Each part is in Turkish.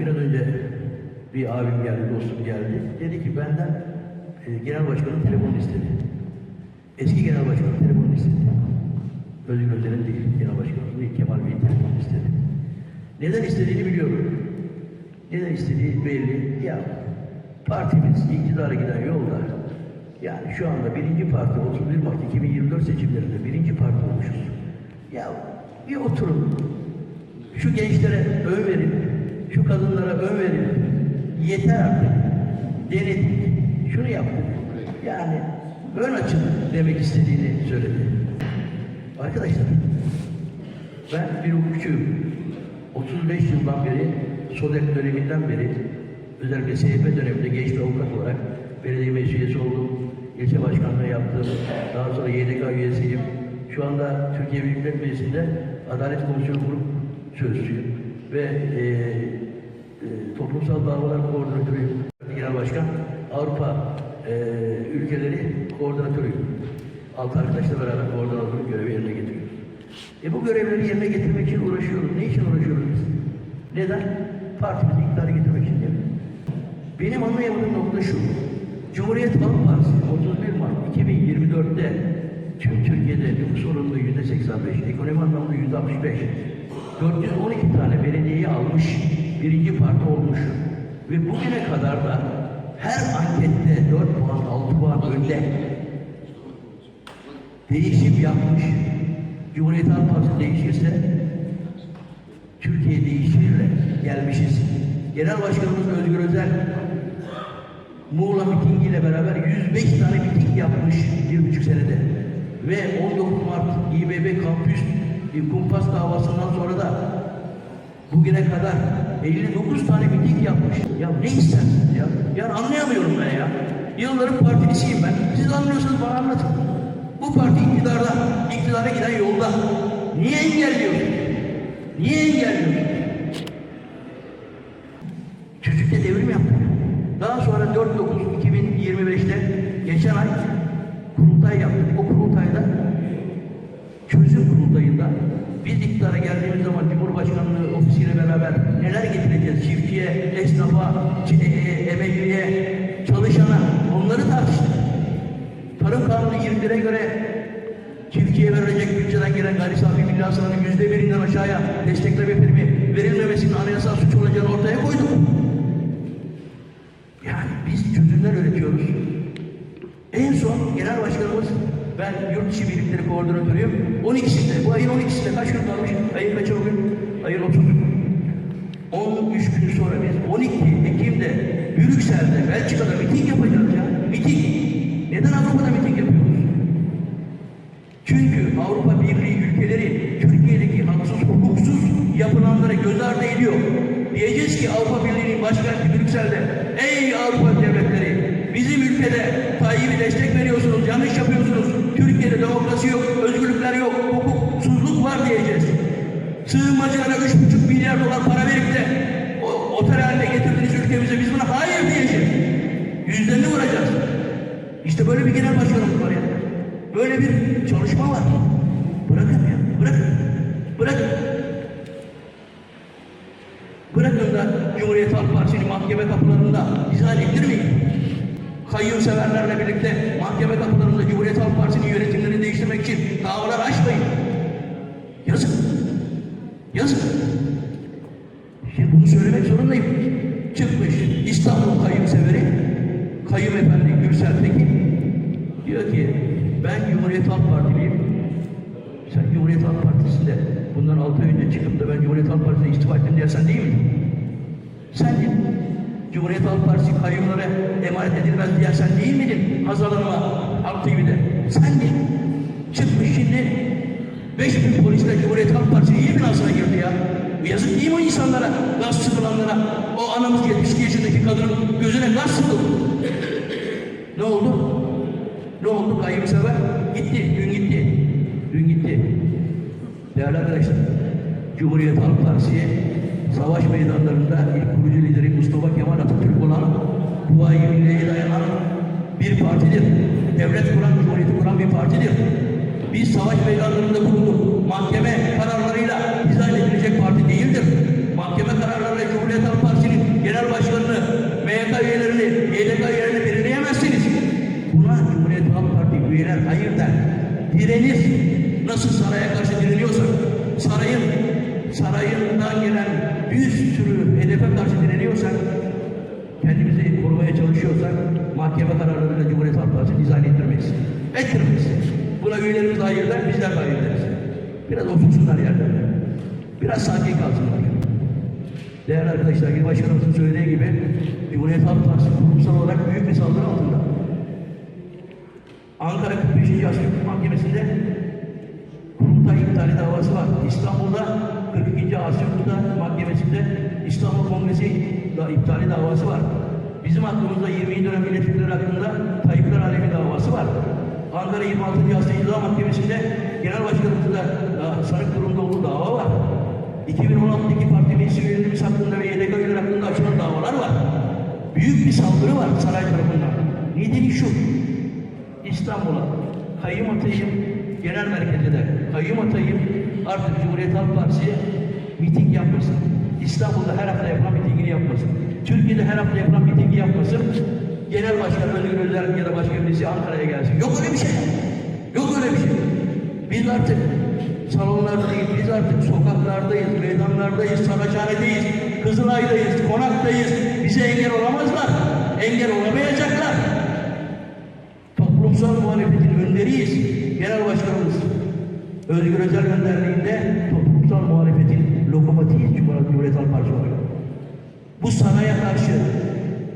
biraz önce bir abim geldi, dostum geldi. Dedi ki benden e, genel başkanın telefonunu istedi. Eski genel başkanın telefonunu istedi. Özgür Özel'in değil, genel başkanımız değil, Kemal Bey'in telefonunu istedi. Neden istediğini biliyorum. Neden istediği belli. Ya partimiz iktidara giden yolda yani şu anda birinci parti 31 Mart 2024 seçimlerinde birinci parti olmuşuz. Ya bir oturun. Şu gençlere ön verin. Şu kadınlara ön verin. Yeter artık. Denedik. Şunu yaptık. Yani ön açın demek istediğini söyledi. Arkadaşlar ben bir hukukçuyum. 35 yıldan beri, SODEP döneminden beri, özellikle SYP döneminde genç avukat olarak belediye meclis üyesi oldum, ilçe başkanlığı yaptım, daha sonra YDK üyesiyim. Şu anda Türkiye Büyük Millet Meclisi'nde Adalet Komisyonu Grup Sözcüsüyüm ve e, e, Toplumsal Davalar Koordinatörüyüm. Genel Başkan, Avrupa e, ülkeleri koordinatörüyüm. Altı arkadaşla beraber koordinatörlük görevi yerine getiriyoruz. E bu görevleri yerine getirmek için uğraşıyoruz. Ne için uğraşıyoruz biz? Neden? Partimizi iktidara getirmek için değil mi? Benim anlayamadığım nokta şu. Cumhuriyet Halk Partisi 31 Mart 2024'te tüm Türkiye'de nüfus oranında yüzde 85, ekonomi anlamında yüzde 65, 412 tane belediyeyi almış birinci parti olmuş. Ve bugüne kadar da her ankette 4 puan, 6 puan önde değişim yapmış. Cumhuriyet Halk Partisi değişirse Türkiye değişirle gelmişiz. Genel Başkanımız Özgür Özel Muğla mitingiyle beraber 105 tane miting yapmış bir buçuk senede. Ve 19 Mart İBB kampüs bir kumpas davasından sonra da bugüne kadar 59 tane miting yapmış. Ya ne istersiniz ya? Yani anlayamıyorum ben ya. Yılların partilisiyim ben. Siz anlıyorsunuz bana anlatın. Bu parti iktidarda, iktidara giden yolda. Niye engelliyorsunuz? Niye engelliyorsunuz? Çocukta devrim yaptık. Daha sonra 4-9-2025'te geçen ay kurultay yaptık. O kurultayda çözüm kurultayında biz iktidara geldiğimiz zaman Cumhurbaşkanlığı ofisiyle beraber neler getireceğiz? Çiftçiye, esnafa, emekliye, çalışana onları tartıştık. Tarım Kanunu 21'e göre çiftçiye verilecek bütçeden gelen gayri safi milli hasılanın yüzde birinden aşağıya destekleme primi verilmemesinin anayasal suç olacağını ortaya koyduk. Yani biz çözümler üretiyoruz. En son genel başkanımız, ben yurt dışı birlikleri koordinatörüyüm. 12'sinde, bu ayın 12'sinde kaç gün kalmış? Ayın kaç gün? Ayın 30. 13 gün sonra biz 12 Ekim'de Brüksel'de, Belçika'da miting yapacağız ya. Miting. Neden Avrupa'da miting yapıyoruz? Çünkü Avrupa Birliği ülkeleri Türkiye'deki haksız, hukuksuz yapılanlara göz ardı ediyor. Diyeceğiz ki Avrupa Birliği'nin başkenti Brüksel'de, ey Avrupa devletleri, bizim ülkede Tayyip'i destek veriyorsunuz, yanlış yapıyorsunuz. Türkiye'de demokrasi yok, özgürlükler yok, hukuksuzluk var diyeceğiz. Sığınmacılara 3,5 milyar dolar para verip de o, otel haline getirdiniz ülkemize, biz buna hayır diyeceğiz. Yüzlerini vuracağız. İşte böyle bir genel başkanımız var ya. Böyle bir çalışma var. Bırakın ya, bırakın. Bırakın. Bırakın da Cumhuriyet Halk Partisi'nin mahkeme kapılarında izah ettirmeyin. Kayyum severlerle birlikte mahkeme kapılarında Cumhuriyet Halk Partisi'nin yönetimlerini değiştirmek için davalar açmayın. Yazık. Yazık. Şimdi bunu söylemek zorundayım. Çıkmış İstanbul kayyum severi, kayyum efendi Gürsel Tekin diyor ki ben Cumhuriyet Halk Partiliyim. Sen Cumhuriyet Halk Partisi'nde bundan altı ay önce çıkıp da ben Cumhuriyet Halk Partisi'ne istifa ettim diye sen değil miydin? Sendin. Cumhuriyet Halk Partisi kayyumlara emanet edilmez diye sen değil miydin? Hazal Hanım'a Halk TV'de. Sendin. Çıkmış şimdi 5000 polisle Cumhuriyet Halk Partisi iyi binasına girdi ya. Bu yazık değil mi o insanlara, gaz sıkılanlara? O anamız 72 yaşındaki kadının gözüne gaz sıkıldı. Ne oldu? Ne oldu? Kayyumsever gitti, dün gitti. Dün gitti. Değerli arkadaşlar, Cumhuriyet Halk Partisi'ye savaş meydanlarında ilk kurucu lideri Mustafa Kemal Atatürk olan Kuvayi Milliye'ye dayanan bir partidir. Devlet kuran, cumhuriyeti kuran bir partidir. Biz savaş meydanlarında kuruluk, mahkeme kararlarıyla izah edilecek parti değildir. Mahkeme kararlarıyla Cumhuriyet Halk Partisi'nin YDK üyelerini belirleyemezsiniz. Buna Cumhuriyet Halk Parti üyeler hayır der. Direnir. Nasıl saraya karşı direniyorsak, sarayın, sarayından gelen bir sürü hedefe karşı direniyorsak, kendimizi korumaya çalışıyorsak, mahkeme kararlarıyla Cumhuriyet Halk Partisi dizayn ettirmeyiz. Ettirmeyiz. Buna üyelerimiz hayır der, bizler de hayır deriz. Biraz otursunlar yerlerine. Biraz sakin kalsınlar. Değerli arkadaşlar, İl Başkanımızın söylediği gibi Cumhuriyet Halk Partisi kurumsal olarak büyük bir saldırı altında. Ankara 45. Asya Mahkemesi'nde kurultay iptali davası var. İstanbul'da 42. Asya Kurultay Mahkemesi'nde İstanbul Kongresi da iptali davası var. Bizim hakkımızda 20. dönem milletvekilleri hakkında Tayyipler Alemi davası var. Ankara 26. Asya İcra Mahkemesi'nde Genel Başkanımızda da sanık durumda olduğu dava var. 2016'daki parti meclis üyelerimiz hakkında ve YDK üyeleri hakkında açılan davalar var. Büyük bir saldırı var saray tarafından. Nedeni şu. İstanbul'a kayyum atayım genel merkezde de kayyum atayım artık Cumhuriyet Halk Partisi miting yapmasın. İstanbul'da her hafta yapılan mitingini yapmasın. Türkiye'de her hafta yapılan mitingi yapmasın. Genel Başkan Özgür Özel ya da başka birisi Ankara'ya gelsin. Yok öyle bir şey. Yok öyle bir şey. Biz artık salonlarda değil, biz artık sokaklardayız, meydanlardayız, Saraçhane'deyiz, Kızılay'dayız, Konak'tayız. Bize engel olamazlar. Engel olamayacaklar. Toplumsal muhalefetin önderiyiz. Genel Başkanımız Özgür Özel önderliğinde toplumsal muhalefetin lokomotifi Cumhuriyet Halk Partisi olarak. Bu saraya karşı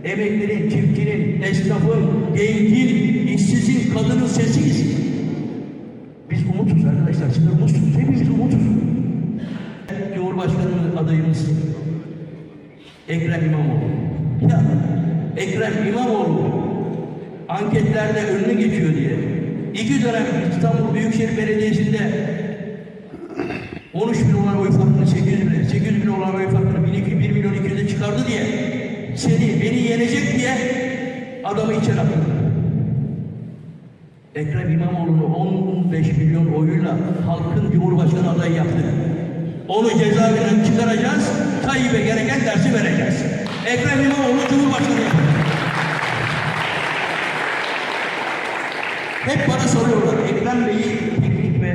emeklerin, çiftçinin, esnafın, gencin, işsizin, kadının sesiyiz. Biz umutuz arkadaşlar. Siz de umutsunuz. Hepimiz umutuz. Cumhurbaşkanımız adayımız Ekrem İmamoğlu. Ya Ekrem İmamoğlu anketlerde önüne geçiyor diye. İki dönem İstanbul Büyükşehir Belediyesi'nde 13 bin olan oy farkını 800 bin, 800 bin olan oy farkını 1, 2, 1 milyon 200'e çıkardı diye seni, beni yenecek diye adamı içeri attı. Ekrem İmamoğlu'nu 15 milyon oyuyla halkın Cumhurbaşkanı adayı yaptı. Onu cezaevinden çıkaracağız, Tayyip'e gereken dersi vereceğiz. Ekrem İmamoğlu Cumhurbaşkanı yapacak. Hep bana soruyorlar, Ekrem Bey'i teknik ve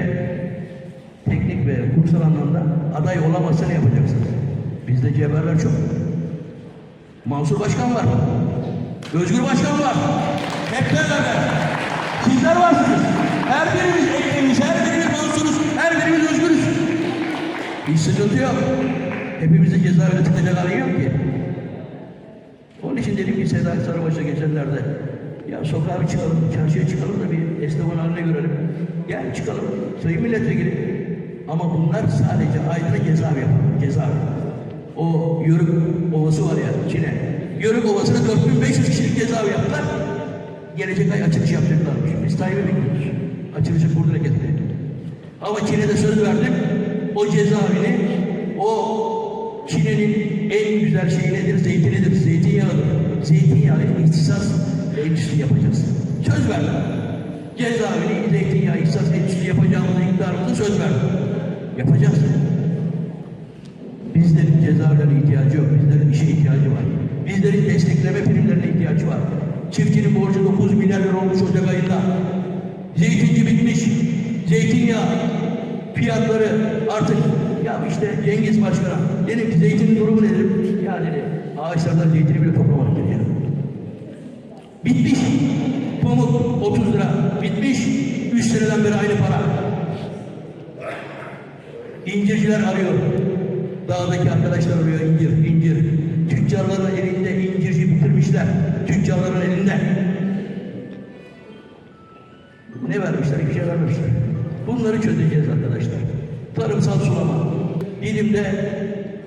teknik ve kursal anlamda aday olamazsa ne yapacaksınız? Bizde cevherler çok. Mansur Başkan var. Özgür Başkan var. Hep beraber. Sizler varsınız. Her birimiz Ekrem'iz, her birimiz Mansur'uz, her birimiz Özgür'üz. Hiç sıkıntı yok. Hepimizi cezaevine tıkacak hali yok ki. Onun için dedim ki Seda Sarıbaş'a geçenlerde ya sokağa bir çıkalım, çarşıya çıkalım da bir esnafın haline görelim. Gel çıkalım. Sayın milletvekili. Ama bunlar sadece Aydın'a cezaevi yapar. Cezaevi. O Yörük Ovası var ya Çin'e. Yörük Ovası'na 4500 kişilik cezaevi yaptılar. Gelecek ay açılış yapacaklarmış. Biz Tayyip'e bekliyoruz. Açılışı kurdura getirdi. Ama Çin'e de söz verdim. O cezaevini, o Çin'in en güzel şeyi nedir? Zeytinidir, zeytinyağıdır. Zeytinyağı ihtisas endüstri yapacağız. Söz verdim. Cezaevini zeytinyağı ihtisas endüstri yapacağımıza iktidarımıza söz verdim. Yapacağız. Bizlerin cezaevlerine ihtiyacı yok. Bizlerin işe ihtiyacı var. Bizlerin destekleme primlerine ihtiyacı var. Çiftçinin borcu 9 milyar lira olmuş Ocak ayında. Zeytinci bitmiş. Zeytinyağı fiyatları artık ya işte Cengiz Başkan'a dedim ki zeytinin durumu nedir? Ya dedi ağaçlardan zeytini bile ya. Bitmiş. Pamuk 30 lira. Bitmiş. 3 seneden beri aynı para. İncirciler arıyor. Dağdaki arkadaşlar arıyor incir, incir. Tüccarların elinde incirci bitirmişler. Tüccarların elinde. Ne vermişler? Bir şey vermemişler. Bunları çözeceğiz arkadaşlar. Tarımsal sulama. Dilimde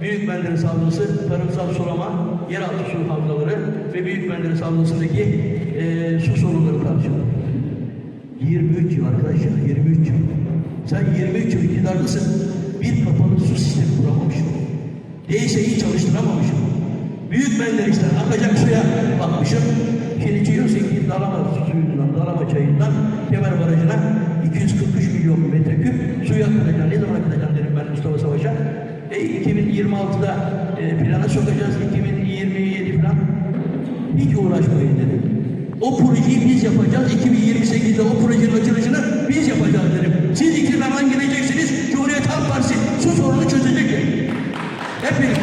Büyük Menderes Havzası, tarımsal sulama, yeraltı su havzaları ve Büyük Menderes Havzası'ndaki eee su sorunları tartışılır. 23 yıl arkadaşlar, 23 yıl. Sen 23 yıl iktidardasın, bir kapalı su sistemi kuramamışsın. DSE'yi çalıştıramamışsın. Büyük Menderes'ten akacak suya bakmışım. Şimdi diyorsun ki Dalama suyundan, Dalama çayından Kemer Barajı'na 243 milyon metreküp suyu akıtacaksın. Ne zaman akıtacaksın dedim ben Mustafa Savaş'a. E 2026'da e, plana sokacağız, 2027 falan. Hiç uğraşmayın dedim. O projeyi biz yapacağız. 2028'de o projenin açılışını biz yapacağız dedim. Siz iktidardan geleceksiniz. Cumhuriyet Halk Partisi su sorunu çözecek dedim. Hep birlikte.